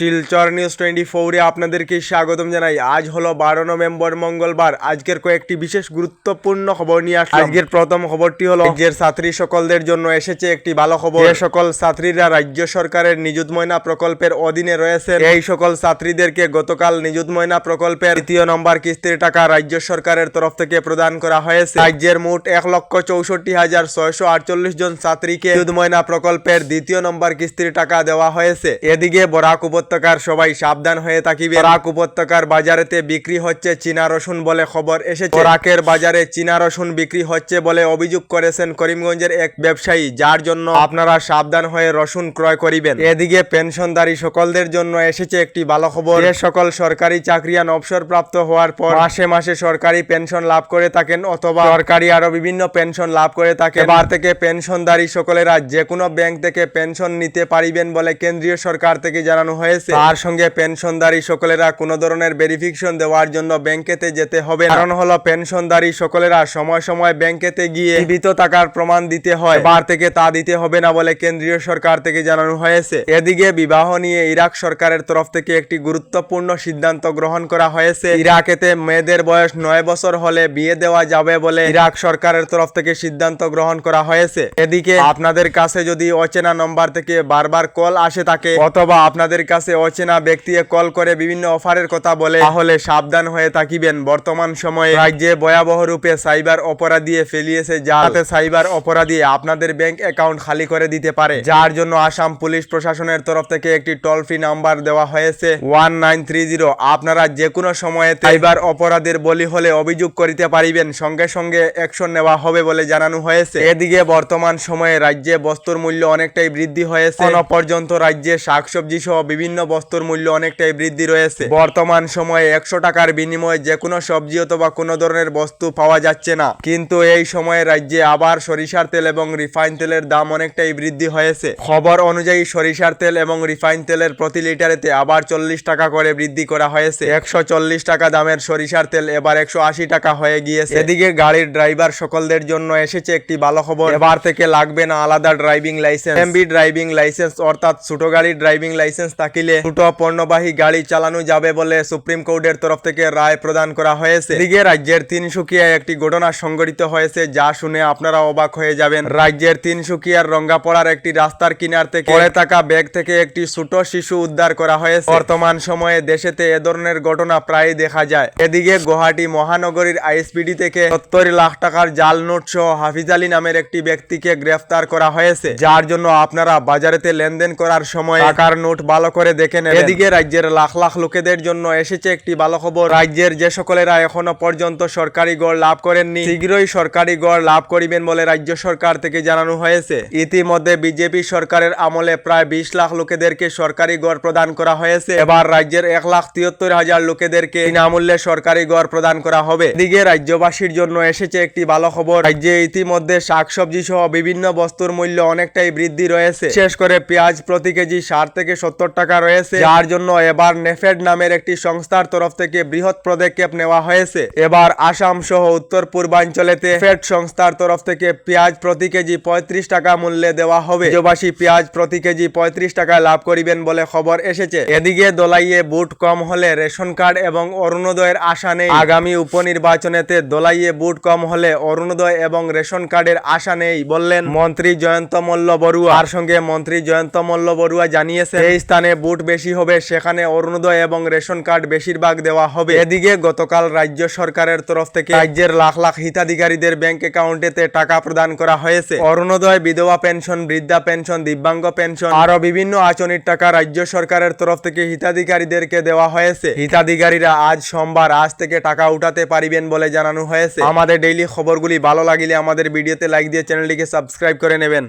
Silchar news twenty ফোরে আপনাদেরকে স্বাগতম জানাই। আজ হলো বারো নভেম্বর মঙ্গলবার। আজকের কয়েকটি বিশেষ গুরুত্বপূর্ণ খবর নিয়ে আসলাম। আজকের প্রথম খবরটি হলো রাজ্যের ছাত্রী সকলদের জন্য এসেছে একটি ভালো খবর। যে সকল ছাত্রীরা রাজ্য সরকারের নিযুত ময়না প্রকল্পের অধীনে রয়েছে এই সকল ছাত্রীদেরকে গতকাল নিযুত ময়না প্রকল্পের তৃতীয় নম্বর কিস্তির টাকা রাজ্য সরকারের তরফ থেকে প্রদান করা হয়েছে। রাজ্যের মোট এক লক্ষ চৌষট্টি হাজার ছয়শো আটচল্লিশ জন ছাত্রীকে নিযুত ময়না প্রকল্পের দ্বিতীয় নম্বর কিস্তির টাকা দেওয়া হয়েছে। এদিকে বরাক উপত্যকার সবাই সাবধান হয়ে থাকিবে বরাক উপত্যকার বাজারেতে বিক্রি হচ্ছে চীনা রসুন বলে খবর এসেছে। বরাকের বাজারে চীনা রসুন বিক্রি হচ্ছে বলে অভিযোগ করেছেন করিমগঞ্জের এক ব্যবসায়ী, যার জন্য আপনারা সাবধান হয়ে রসুন ক্রয় করিবেন। এদিকে পেনশনদারী সকলদের জন্য এসেছে একটি ভালো খবর। যে সকল সরকারি চাকরিয়ান অবসরপ্রাপ্ত হওয়ার পর মাসে মাসে সরকারি পেনশন লাভ করে থাকেন অথবা সরকারি আরও বিভিন্ন পেনশন লাভ করে থাকেন। এবার থেকে পেনশনদারী সকলেরা যে কোনো ব্যাংক থেকে পেনশন নিতে পারিবেন বলে কেন্দ্রীয় সরকার থেকে জানানো হয়েছে। তার সঙ্গে পেনশনদারী সকলেরা কোনো ধরনের ভেরিফিকেশন দেওয়ার জন্য ব্যাংকেতে যেতে হবে। কারণ হলো পেনশনদারী সকলেরা সময় সময় ব্যাংকেতে গিয়ে জীবিত টাকার প্রমাণ দিতে হয়। এবার থেকে তা দিতে হবে না বলে কেন্দ্রীয় সরকার থেকে জানানো হয়েছে। এদিকে বিবাহ নিয়ে ইরাক সরকারের তরফ থেকে একটি গুরুত্বপূর্ণ সিদ্ধান্ত গ্রহণ করা হয়েছে। ইরাকেতে মেয়েদের বয়স নয় বছর হলে বিয়ে দেওয়া যাবে বলে ইরাক সরকারের তরফ থেকে সিদ্ধান্ত গ্রহণ করা হয়েছে। এদিকে আপনাদের কাছে যদি অচেনা নম্বর থেকে বারবার কল আসে থাকে অথবা আপনাদের কাছে অচেনা ব্যক্তি কল করে বিভিন্ন অফারের কথা বলে, তাহলে সাবধান হয়ে থাকিবেন। বর্তমান সময়ে রাজ্যে ভয়াবহ রূপে সাইবার অপরাধী ফেলিয়েছে যাতে সাইবার অপরাধী আপনাদের ব্যাংক অ্যাকাউন্ট খালি করে দিতে পারে। যার জন্য আসাম পুলিশ প্রশাসনের তরফ থেকে একটি টোল ফ্রি নাম্বার দেওয়া হয়েছে, ওয়ান আপনারা যে কোনো সময়ে সাইবার অপরাধের বলি হলে অভিযোগ করিতে পারিবেন। সঙ্গে সঙ্গে অ্যাকশন নেওয়া হবে বলে জানানো হয়েছে। এদিকে বর্তমান সময়ে রাজ্যে বস্তুর মূল্য অনেকটাই বৃদ্ধি হয়েছে। পর্যন্ত রাজ্যে শাকসবজি সহ বিভিন্ন বস্তুর মূল্য অনেকটাই বৃদ্ধি রয়েছে। বর্তমান সময়ে একশো টাকার বিনিময়ে যে কোনো সবজি অথবা কোনো ধরনের বস্তু পাওয়া যাচ্ছে না। কিন্তু এই সময়ে রাজ্যে আবার সরিষার তেল এবং রিফাইন তেলের দাম অনেকটাই বৃদ্ধি হয়েছে। খবর অনুযায়ী সরিষার তেল এবং রিফাইন তেলের প্রতি লিটারেতে আবার চল্লিশ টাকা করে বৃদ্ধি করা হয়েছে। একশো চল্লিশ টাকা দামের সরিষার তেল এবার একশো আশি টাকা হয়ে গিয়েছে। এদিকে গাড়ির ড্রাইভার সকলদের জন্য এসেছে একটি ভালো খবর। এবার থেকে লাগবে না আলাদা driving licence. MB driving licence অর্থাৎ ছোট গাড়ির ড্রাইভিং লাইসেন্স থাকিলে ছোট পণ্যবাহী গাড়ি চালানো যাবে বলে সুপ্রিম কোর্টের তরফ থেকে রায় প্রদান করা হয়েছে। এদিকে রাজ্যের তিনসুকিয়ায় একটি ঘটনা সংঘটিত হয়েছে, যা শুনে আপনারা অবাক হয়ে যাবেন। রাজ্যের তিনসুকিয়ার রঙ্গাপড়ার একটি রাস্তার কিনার থেকে পড়ে থাকা ব্যাগ থেকে একটি ছোট শিশু উদ্ধার করা হয়েছে। বর্তমান সময়ে দেশেতে এ ধরনের ঘটনা প্রায় দেখা যায়। এদিকে গুয়াহাটি মহানগরীর আইএসপিডি থেকে সত্তর লাখ টাকার জাল নোট সহ হাফিজ আলী নামের একটি ব্যক্তিকে গ্রেফতার করা হয়েছে, যার জন্য আপনারা বাজারেতে লেনদেন করার সময় টাকার নোট ভালো করে দেখে নেবেন। এদিকে রাজ্যের লাখ লাখ লোকেদের জন্য এসেছে একটি ভালো খবর। রাজ্যের যে সকলেরা এখনও পর্যন্ত সরকারি গড় লাভ করেননি, শীঘ্রই সরকারি গড় লাভ করিবেন বলে রাজ্য সরকার থেকে জানানো হয়েছে। ইতিমধ্যে বিজেপি সরকারের আমলে প্রায় বিশ লাখ লোকেদেরকে সরকারি গড় প্রদান করা হয়েছে। এবার রাজ্যের এক লাখ তিয়াত্তর হাজার লোকেদেরকে বিনামূল্যে সরকারি গড় প্রদান করা হবে। এদিকে রাজ্যবাসীর জন্য এসেছে একটি ভালো খবর। রাজ্যে ইতিমধ্যে শাকসবজি সহ বিভিন্ন বস্তুর মূল্য অনেকটাই বৃদ্ধি রয়েছে। বিশেষ করে পেঁয়াজ প্রতি কেজি ষাট থেকে সত্তর টাকা রয়েছে। যার জন্য এবার নেফেড নামের একটি সংস্থার তরফ থেকে বৃহৎ পদক্ষেপ নেওয়া হয়েছে। এবার আসাম সহ উত্তর পূর্বাঞ্চলেতে ফেড সংস্থার তরফ থেকে পেঁয়াজ প্রতি কেজি পঁয়ত্রিশ টাকা মূল্যে দেওয়া হবে। রাজ্যবাসী পেঁয়াজ প্রতি কেজি পঁয়ত্রিশ টাকায় লাভ করিবেন বলে খবর এসেছে। এদিকে দোলাইয়ে বুট কম হলে রেশন কার্ড এবং অরুণোদয়ের আশা নেই। আগামী উপনির্বাচনেতে দোলাইয়ে বুট কম হলে অরুণোদয় এবং রেশন কার্ডের আশা নেই বললেন মন্ত্রী জয়ন্ত মল্ল বড়ুয়া। তার সঙ্গে মন্ত্রী জয়ন্ত মল্ল বড়ুয়া জানিয়েছে এই স্থানে বুট বেশি হবে, সেখানে অরুণোদয় এবং রেশন কার্ড বেশিরভাগ দেওয়া হবে। এদিকে গতকাল রাজ্য সরকারের তরফ থেকে রাজ্যের লাখ লাখ হিতাধিকারীদের ব্যাংক অ্যাকাউন্টেতে টাকা প্রদান করা হয়েছে। অরুণোদয় বিধবা পেনশন, বৃদ্ধা পেনশন, দিব্যাঙ্গ পেনশন আরও বিভিন্ন আচনির টাকা রাজ্য সরকারের তরফ থেকে হিতাধিকারীদেরকে দেওয়া হয়েছে। হিতাধিকারীরা আজ সোমবার আজ থেকে টাকা উঠাতে পারিবেন বলে জানানো হয়েছে। আমাদের ডেইলি খবরগুলি ভালো লাগিলে আমাদের ভিডিওতে লাইক দিয়ে চ্যানেলটিকে সাবস্ক্রাইব করে নেবেন।